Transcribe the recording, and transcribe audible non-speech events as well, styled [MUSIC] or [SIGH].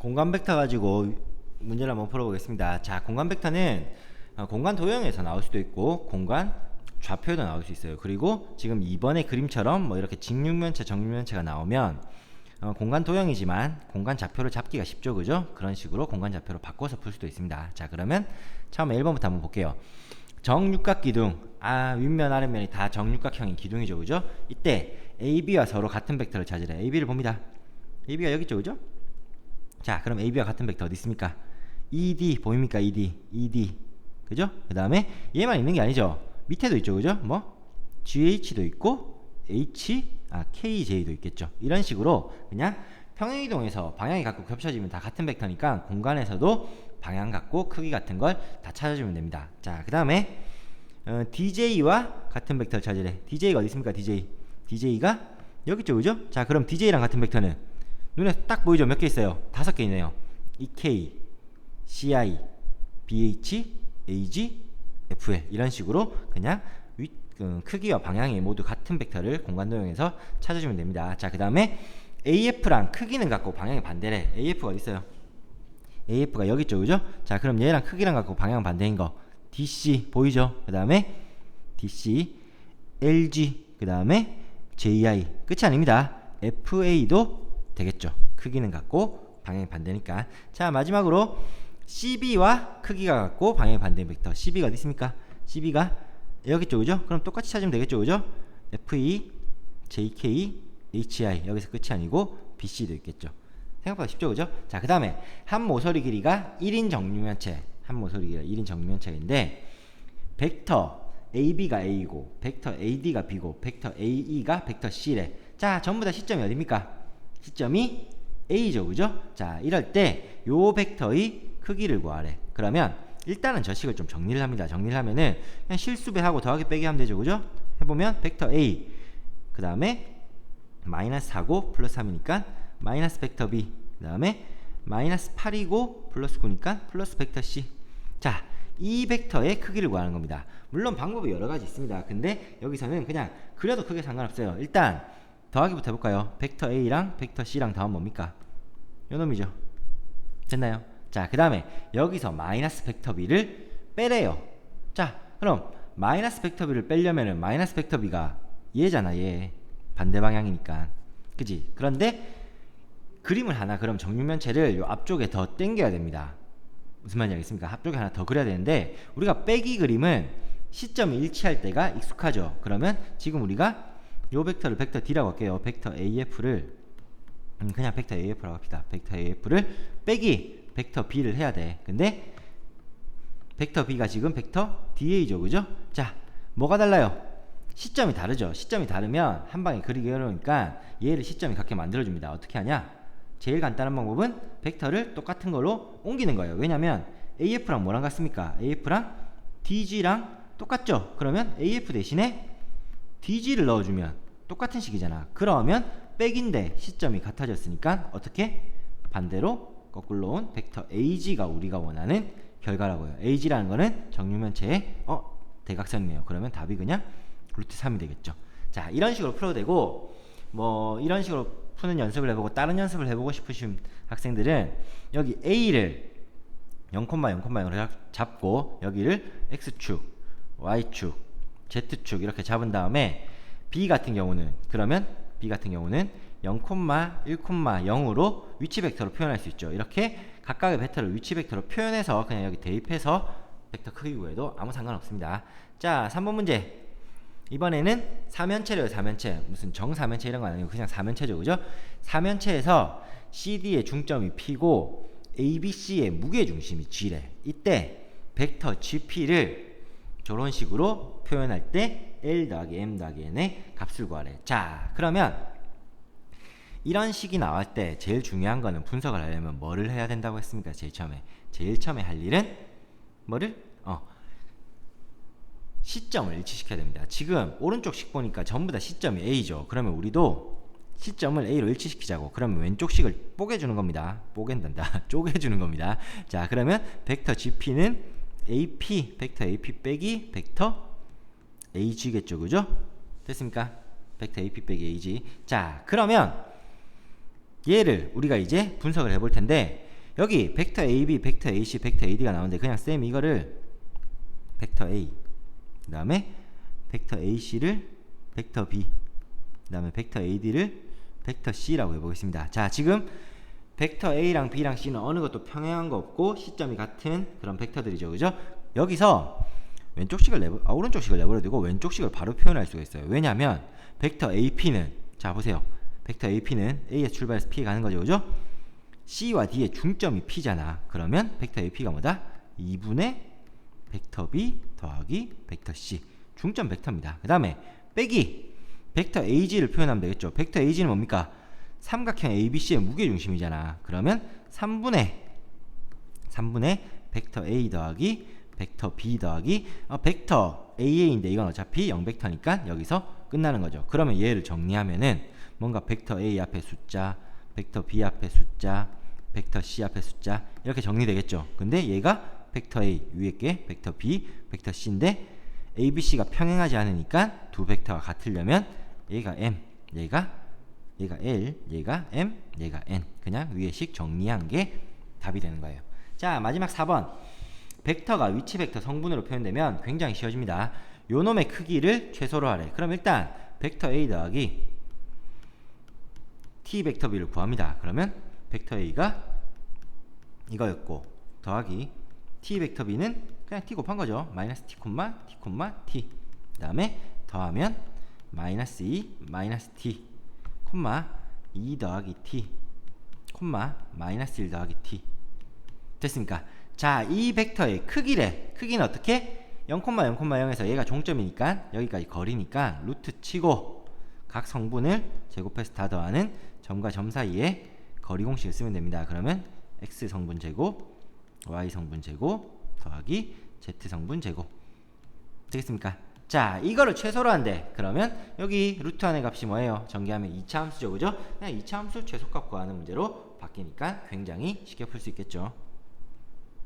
공간 벡터 가지고 문제를 한번 풀어보겠습니다. 자, 공간 벡터는 어, 공간 도형에서 나올 수도 있고 공간 좌표에도 나올 수 있어요. 그리고 지금 이번에 그림처럼 뭐 이렇게 직육면체, 정육면체가 나오면 어, 공간 도형이지만 공간 좌표를 잡기가 쉽죠, 그죠? 그런 식으로 공간 좌표로 바꿔서 풀 수도 있습니다. 자, 그러면 처음에 1번부터 한번 볼게요. 정육각 기둥, 아 윗면 아랫면이 다 정육각형인 기둥이죠, 그죠? 이때 AB와 서로 같은 벡터를 찾으래. AB를 봅니다. AB가 여기 있죠, 그죠? 자, 그럼 AB와 같은 벡터 어디 있습니까? ED 보입니까? ED, ED, 그죠? 그 다음에 얘만 있는 게 아니죠. 밑에도 있죠, 그죠? 뭐 GH도 있고 H, 아 KJ도 있겠죠. 이런 식으로 그냥 평행이동에서 방향이 갖고 겹쳐지면 다 같은 벡터니까 공간에서도 방향 갖고 크기 같은 걸 다 찾아주면 됩니다. 자, 그 다음에 어, DJ와 같은 벡터를 찾으래. DJ가 어디 있습니까? DJ. DJ가 여기 있죠, 그죠? 자, 그럼 DJ랑 같은 벡터는 눈에 딱 보이죠? 몇 개 있어요? 다섯 개 있네요. EK, CI, BH, AG, FL 이런 식으로 그냥 위, 그, 크기와 방향이 모두 같은 벡터를 공간 도형에서 찾아주면 됩니다. 자, 그 다음에 AF랑 크기는 같고 방향이 반대래. AF가 있어요? AF가 여기 그죠? 자, 그럼 얘랑 크기랑 같고 방향 반대인 거 DC 보이죠? 그 다음에 DC, LG, 그 다음에 JI 끝이 아닙니다. FA도 되겠죠. 크기는 같고 방향이 반대니까. 자, 마지막으로 CB와 크기가 같고 방향이 반대인 벡터. CB가 어디 있습니까? CB가 여기 그죠? 그럼 똑같이 찾으면 되겠죠, 그죠? FE, JK, HI 여기서 끝이 아니고 BC도 있겠죠. 생각보다 쉽죠, 그죠? 자, 그 다음에 한 모서리 길이가 1인 정육면체, 한 모서리 길이가 1인 정육면체인데 벡터 AB가 A고, 벡터 AD가 B고, 벡터 AE가 벡터 C래. 자, 전부 다 시점이 어딥니까? 시점이 A죠, 그죠? 자, 이럴 때 요 벡터의 크기를 구하래. 그러면 일단은 저 식을 좀 정리를 합니다. 정리를 하면은 그냥 실수배하고 더하기 빼기 하면 되죠, 그죠? 해보면 벡터 A, 그 다음에 마이너스 4고 플러스 3이니까 마이너스 벡터 B 그 다음에 마이너스 8이고 플러스 9니까 플러스 벡터 C 자, 이 벡터의 크기를 구하는 겁니다. 물론 방법이 여러 가지 있습니다. 근데 여기서는 그냥 그려도 크게 상관없어요. 일단 더하기부터 해볼까요? 벡터 A랑 벡터 C랑 더하면 뭡니까? 요 놈이죠. 됐나요? 자, 그 다음에 여기서 마이너스 벡터 B를 빼래요. 자, 그럼 마이너스 벡터 B를 빼려면은 마이너스 벡터 B가 얘잖아, 얘. 반대 방향이니까. 그지? 그런데 그림을 하나 그럼 정육면체를 요 앞쪽에 더 당겨야 됩니다. 무슨 말인지 알겠습니까? 앞쪽에 하나 더 그려야 되는데 우리가 빼기 그림은 시점이 일치할 때가 익숙하죠. 그러면 지금 우리가 요 벡터를 벡터 D라고 할게요. 벡터 AF를 음, 그냥 벡터 AF라고 합시다. 벡터 AF를 빼기 벡터 B를 해야 돼. 근데 벡터 B가 지금 벡터 DA죠. 그죠? 자, 뭐가 달라요? 시점이 다르죠. 시점이 다르면 한 방에 그리기 어려우니까 얘를 시점이 같게 만들어줍니다. 어떻게 하냐? 제일 간단한 방법은 벡터를 똑같은 걸로 옮기는 거예요. 왜냐면 AF랑 뭐랑 같습니까? AF랑 DG랑 똑같죠? 그러면 AF 대신에 DG를 넣어주면 똑같은 식이잖아. 그러면 백인데 시점이 같아졌으니까 어떻게? 반대로 거꾸로 온 벡터 AG가 우리가 원하는 결과라고요. AG라는 거는 정육면체의 어 대각선이네요. 그러면 답이 그냥 루트 3이 되겠죠. 자, 이런 식으로 풀어도 되고 뭐 이런 식으로 푸는 연습을 해보고 다른 연습을 해보고 싶으신 학생들은 여기 A를 0,0,0으로 잡고 여기를 X축, Y축, Z축 이렇게 잡은 다음에 B 같은 경우는 그러면 B 같은 경우는 0,1,0으로 위치 벡터로 표현할 수 있죠. 이렇게 각각의 벡터를 위치 벡터로 표현해서 그냥 여기 대입해서 벡터 크기 구해도 아무 상관없습니다. 자, 3번 문제. 이번에는 사면체래요, 사면체. 무슨 정사면체 이런 거 아니고 그냥 사면체죠, 그죠? 사면체에서 CD의 중점이 P고 ABC의 무게 중심이 G래. 이때 벡터 GP를 저런 식으로 표현할 때 L 더하기 M 더하기 N의 값을 구하래. 자, 그러면 이런 식이 나올 때 제일 중요한 거는 분석을 하려면 뭐를 해야 된다고 했습니까? 제일 처음에. 제일 처음에 할 일은 뭐를? 어, 시점을 일치시켜야 됩니다. 지금 오른쪽 식 보니까 전부 다 시점이 A죠. 그러면 우리도 시점을 A로 일치시키자고. 그러면 왼쪽 식을 뽀개주는 겁니다. 뽀갠단다. [LAUGHS] 쪼개주는 겁니다. 자, 그러면 벡터 GP는 AP, 벡터 AP 빼기 벡터 AG겠죠. 그죠? 됐습니까? 벡터 AP 빼기 AG. 자, 그러면 얘를 우리가 이제 분석을 해볼 텐데 여기 벡터 AB, 벡터 AC, 벡터 AD가 나오는데 그냥 쌤 이거를 벡터 A 그 다음에 벡터 AC를 벡터 B 그 다음에 벡터 AD를 벡터 C라고 해보겠습니다 자 지금 벡터 A랑 B랑 C는 어느 것도 평행한 거 없고 시점이 같은 그런 벡터들이죠 그죠 여기서 왼쪽식을 내버 아, 오른쪽식을 내버려 두고 왼쪽식을 바로 표현할 수가 있어요. 왜냐하면 벡터 AP는 자 보세요. 벡터 AP는 A에서 출발해서 P에 가는 거죠. 그죠? C와 D의 중점이 P잖아. 그러면 벡터 AP가 뭐다? 2분의 벡터 B 더하기 벡터 C. 중점 벡터입니다. 그 다음에 빼기. 벡터 AG를 표현하면 되겠죠. 벡터 AG는 뭡니까? 삼각형 ABC의 무게중심이잖아. 그러면 3분의 3분의 벡터 A 더하기 벡터 B 더하기 어, 벡터 AA인데 이건 어차피 0벡터니까 여기서 끝나는 거죠. 그러면 얘를 정리하면은 뭔가 벡터 A 앞에 숫자 벡터 B 앞에 숫자 벡터 C 앞에 숫자 이렇게 정리되겠죠. 근데 얘가 벡터 A 위에 게 벡터 B 벡터 C인데 A, B, C가 평행하지 않으니까 두 벡터가 같으려면 얘가 M 얘가 얘가 L 얘가 M 얘가 N 그냥 위에식 정리한 게 답이 되는 거예요. 자 마지막 4번 벡터가 위치 벡터 성분으로 표현되면 굉장히 쉬워집니다 요 놈의 크기를 최소로 하래 그럼 일단 벡터 A 더하기 t 벡터 b를 구합니다. 그러면 벡터 a가 이거였고 더하기 t 벡터 b는 그냥 t 곱한 거죠. 마이너스 t 콤마 t 콤마 t 그 다음에 더하면 마이너스 2 마이너스 t 콤마 2 더하기 t 콤마 마이너스 1 더하기 t 됐습니까? 자, 이 벡터의 크기래. 크기는 어떻게? 0,0,0에서 얘가 종점이니까 여기까지 거리니까 루트 치고 각 성분을 제곱해서 다 더하는 점과 점 사이에 거리 공식을 쓰면 됩니다. 그러면 x 성분 제곱, y 성분 제곱 더하기 z 성분 제곱 되겠습니까? 자, 이거를 최소로 한대. 그러면 여기 루트 안의 값이 뭐예요? 전개하면 2차 함수죠, 그죠? 그냥 2차 함수 최소값 구하는 문제로 바뀌니까 굉장히 쉽게 풀 수 있겠죠.